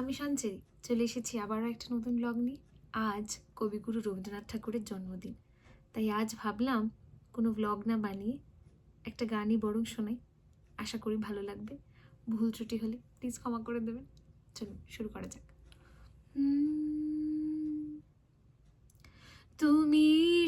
আমি সঞ্চয়ী চলে এসেছি আবারও একটা নতুন ব্লগ নিয়ে। আজ কবিগুরু রবীন্দ্রনাথ ঠাকুরের জন্মদিন। তাই আজ ভাবলাম কোনো ব্লগ না বানিয়ে একটা গানই বরং শোনাই। আশা করি ভালো লাগবে। ভুল ত্রুটি হলে প্লিজ ক্ষমা করে দেবেন। চলুন, শুরু করা যাক। তুমি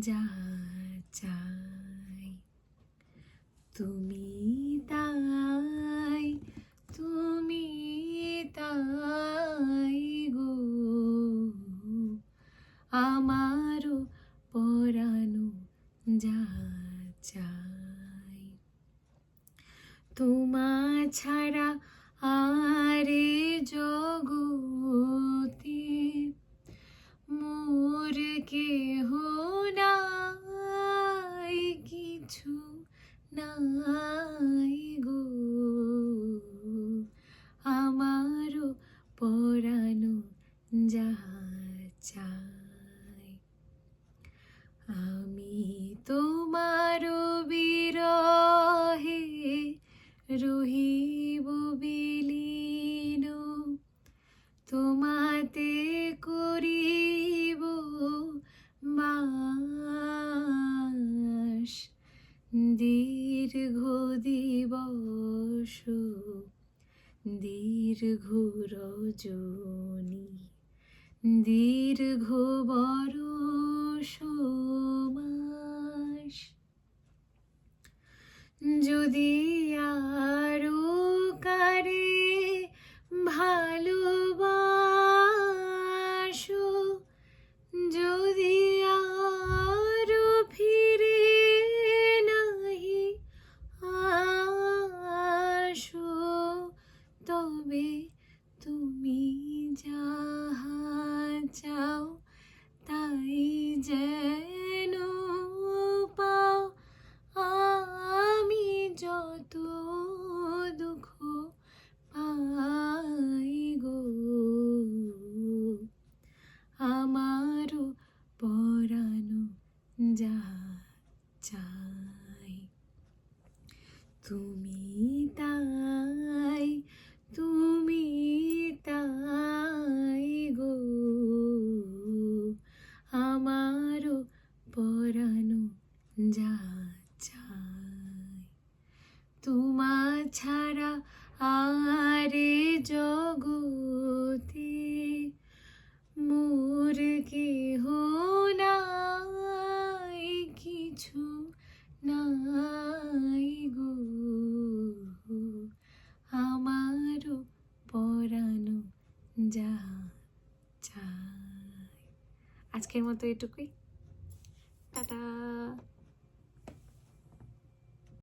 যা চাই তুমি তাই তুমি তাই গো। আমারও পরানো যা চাই তোমা ছাড়া নাই গো। আমারও পরানো যা চাই। আমি তোমার বিরহে রহিব বিলীন। তোমাতে করিব বাস। দীর্ঘ দিবস দীর্ঘ রজনী দীর্ঘ বরষ তবে তুমি যাহা আমারও পরানো যা আজকের মতো এটুকুই। টাটা।